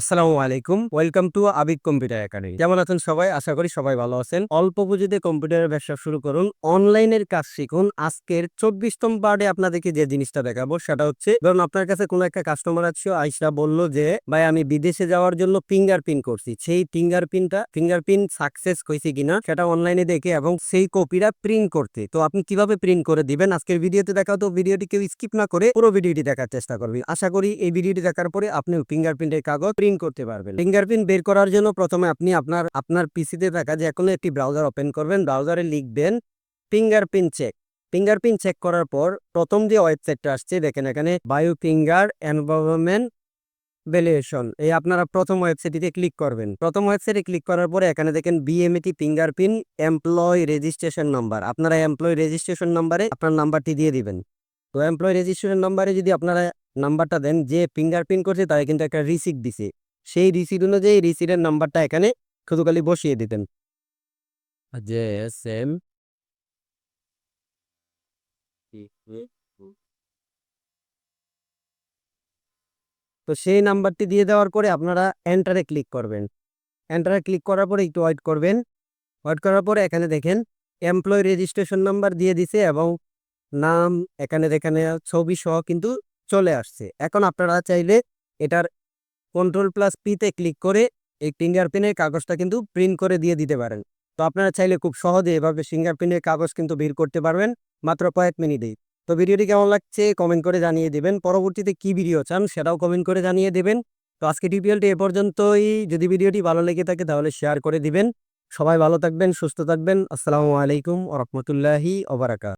আসসালামু আলাইকুম। Welcome to Abid computer academy যেমন আছেন সবাই? আশা করি সবাই ভালো আছেন। অল্প পুঁজিতে কম্পিউটারের ব্যবসা শুরু করুন। অনলাইনের কাজ শিখুন। আজকের চব্বিশতম পার্টে আপনাদেরকে যে জিনিসটা দেখাবো, সেটা হচ্ছে, ধরুন আপনার কাছে কোনো একটা কাস্টমার আছে আইসা বলল যে, ভাই, আমি বিদেশে যাওয়ার জন্য ফিঙ্গার প্রিন্ট করছি। সেই ফিঙ্গার প্রিন্টটা ফিঙ্গার প্রিন্ট সাকসেস হয়েছে কিনা, সেটা অনলাইনে দেখে এবং সেই কপিটা প্রিন্ট করতে। তো আপনি কীভাবে প্রিন্ট করে দিবেন? আজকের ভিডিওতে দেখা তো ভিডিওটি কেউ স্কিপ না করে পুরো ভিডিওটি দেখার চেষ্টা করবেন। আশা করি এই ভিডিওটি দেখার পরে আপনি ফিঙ্গারপ্রিন্টের কাগজ প্রিন্ট করতে পারবেন। ফিঙ্গারপ্রিন্ট বের করার জন্য প্রথমে আপনি আপনার আপনার পিসিতে থাকা যে কোনো একটি ব্রাউজার ওপেন করবেন। ব্রাউজারে লিখবেন ফিঙ্গারপ্রিন্ট চেক। ফিঙ্গারপ্রিন্ট চেক করার পর প্রথম যে ওয়েবসাইটটা আসছে, দেখেন এখানে বায়ো ফিঙ্গার এনভায়রনমেন্ট ভ্যালুয়েশন। এই আপনারা প্রথম ওয়েবসাইটটিতে ক্লিক করবেন। প্রথম ওয়েবসাইটে ক্লিক করার পরে এখানে দেখেন BMET fingerprint employ registration number. আপনারা এমপ্লয় রেজিস্ট্রেশন নাম্বারে আপনার নাম্বারটি দিয়ে দিবেন। তো এমপ্লয় রেজিস্ট্রেশন নাম্বারে যদি আপনারা নাম্বারটা দেন যে ফিঙ্গারপ্রিন্ট করছে তারা কিন্তু একটা রিসিপ্ট দিছে। সেই রিসিপ্ট অনুযায়ী রিসিপ্টের নাম্বারটা এখানে শুধু খালি বসিয়ে দিতেন। যে সেম তো সেই নাম্বারটি দিয়ে দেওয়ার পরে আপনারা এন্টারে ক্লিক করবেন। এন্টারে ক্লিক করার পরে একটু ওয়েট করবেন। ওয়েট করার পরে এখানে দেখেন এমপ্লয় রেজিস্ট্রেশন নাম্বার দিয়ে দিছে এবং নাম এখানে এখানে ছবি সহ কিন্তু চলে আসছে। এখন আপনারা চাইলে এটার কন্ট্রোল প্লাস পিতে ক্লিক করে এই ফিঙ্গারপ্রিন্টের কাগজটা কিন্তু প্রিন্ট করে দিয়ে দিতে পারেন। তো আপনারা চাইলে খুব সহজে এভাবে ফিঙ্গারপ্রিন্টের কাগজ কিন্তু বের করতে পারবেন মাত্র কয়েক মিনিটেই। তো ভিডিওটি কেমন লাগছে কমেন্ট করে জানিয়ে দিবেন। পরবর্তীতে কি ভিডিও চান সেটাও কমেন্ট করে জানিয়ে দেবেন। তো আজকে টিউটোরিয়ালটি এ পর্যন্তই। যদি ভিডিওটি ভালো লেগে থাকে তাহলে শেয়ার করে দিবেন। সবাই ভালো থাকবেন, সুস্থ থাকবেন। আসসালামু আলাইকুম ওরহমতুল্লাহি ওবারাকাত